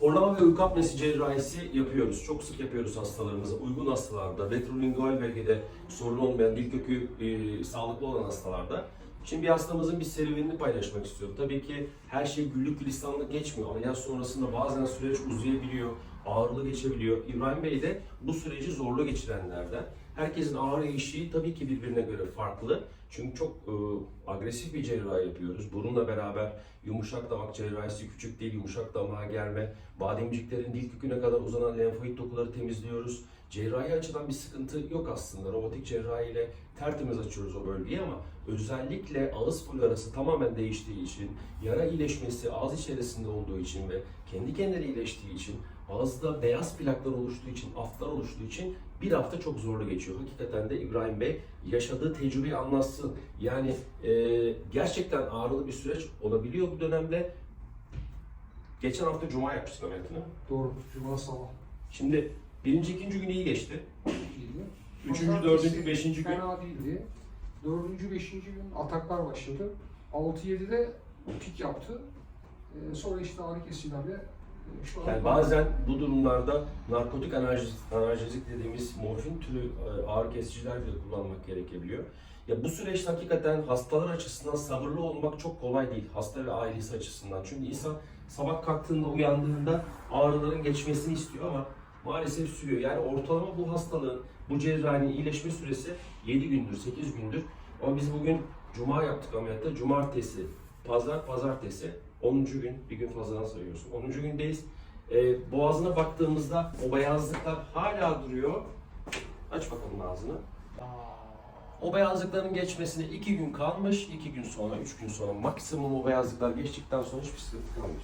Horlama ve uyku apnesi cerrahisi yapıyoruz. Çok sık yapıyoruz hastalarımıza. Uygun hastalarda, retrolingual bölgede sorun olmayan, dil kökü e, sağlıklı olan hastalarda. Şimdi bir hastamızın bir serüvenini paylaşmak istiyorum. Tabii ki her şey güllük gülistanlık geçmiyor. Ameliyat sonrasında bazen süreç uzayabiliyor, ağrılı geçebiliyor. İbrahim Bey de bu süreci zorlu geçirenlerden. Herkesin ağrı eşiği tabii ki birbirine göre farklı. Çünkü çok e, agresif bir cerrahi yapıyoruz. Burunla beraber yumuşak damak cerrahisi küçük değil, yumuşak damağa gelme, bademciklerin dil köküne kadar uzanan lenfoid dokuları temizliyoruz. Cerrahi açıdan bir sıkıntı yok aslında. Robotik cerrahi ile tertemiz açıyoruz o bölgeyi ama özellikle ağız florası tamamen değiştiği için, yara iyileşmesi ağız içerisinde olduğu için ve kendi kendine iyileştiği için, ağızda beyaz plaklar oluştuğu için, aftlar oluştuğu için bir hafta çok zorlu geçiyor. Hakikaten de İbrahim Bey yaşadığı tecrübeyi anlatsın. Yani e, gerçekten ağrılı bir süreç olabiliyor bu dönemde. Geçen hafta Cuma yapmıştık ameliyatını. Doğru. Cuma sabah. Şimdi birinci, ikinci gün iyi geçti. iyiydi. Üçüncü, Pazartesi dördüncü, beşinci gün. Fena değildi. Dördüncü, beşinci gün ataklar başladı. 6-7'de pik yaptı. Ee, sonra işte ağrı kesicilerle Yani bazen bu durumlarda narkotik analjez- analjezik dediğimiz morfin türü e, ağrı kesiciler bile kullanmak gerekebiliyor. Ya bu süreçte hakikaten hastalar açısından sabırlı olmak çok kolay değil. Hasta ve ailesi açısından. Çünkü insan sabah kalktığında uyandığında ağrıların geçmesini istiyor ama maalesef sürüyor. Yani ortalama bu hastalığın, bu cerrahinin iyileşme süresi 7 gündür, 8 gündür. Ama biz bugün cuma yaptık ameliyatta. Cumartesi, pazar, pazartesi. 10. gün, bir gün fazladan sayıyorsun. 10. gündeyiz. Ee, boğazına baktığımızda o beyazlıklar hala duruyor. Aç bakalım ağzını. O beyazlıkların geçmesine 2 gün kalmış. 2 gün sonra, 3 gün sonra maksimum o beyazlıklar geçtikten sonra hiçbir sıkıntı kalmıyor.